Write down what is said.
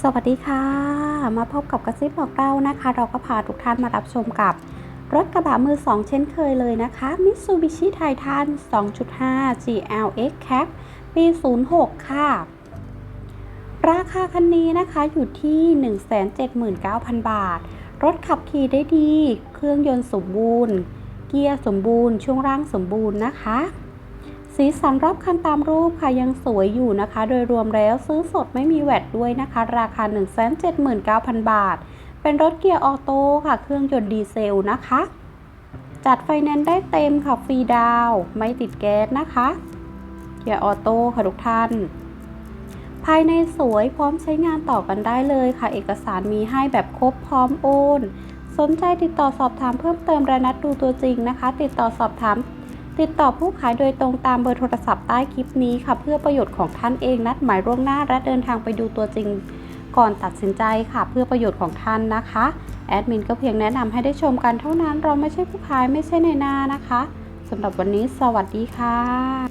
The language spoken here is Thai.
สวัสดีค่ะ มาพบกับกระซิบบอกเรานะคะ เราก็พาทุกท่านมารับชมกับรถกระบะมือ 2 เช่นเคยเลยนะคะ Mitsubishi Titan 2.5 GLX Cab ปี 06 ค่ะ ราคาคันนี้นะคะอยู่ที่ 179,000 บาท รถขับขี่ได้ดี เครื่องยนต์สมบูรณ์ เกียร์สมบูรณ์ ช่วงล่างสมบูรณ์นะคะ สีสันรอบคันตามรูปค่ะยังสวยอยู่นะคะ โดยรวมแล้วซื้อสดไม่มีแวดด้วยนะคะ ราคา 179,000 บาท เป็นรถเกียร์ออโต้ค่ะ เครื่องยนต์ดีเซลนะคะ จัดไฟแนนซ์ได้เต็มค่ะฟรีดาวไม่ติดแก๊สนะคะ เกียร์ออโต้ค่ะทุกท่าน ภายในสวยพร้อมใช้งานต่อกันได้เลยค่ะ เอกสารมีให้แบบครบพร้อมโอน สนใจติดต่อสอบถามเพิ่มเติมและนัดดูตัวจริงนะคะ ติดต่อสอบถาม ติดต่อผู้ขายโดยตรงตามเบอร์โทรศัพท์ใต้คลิปนี้ค่ะ เพื่อประโยชน์ของท่านเองนัดหมายล่วงหน้าและเดินทางไปดูตัวจริง ก่อนตัดสินใจค่ะ เพื่อประโยชน์ของท่านนะคะแอดมินก็เพียงแนะนำให้ได้ชมกันเท่านั้น เราไม่ใช่ผู้ขายไม่ใช่ในหน้านะคะสำหรับวันนี้สวัสดีค่ะ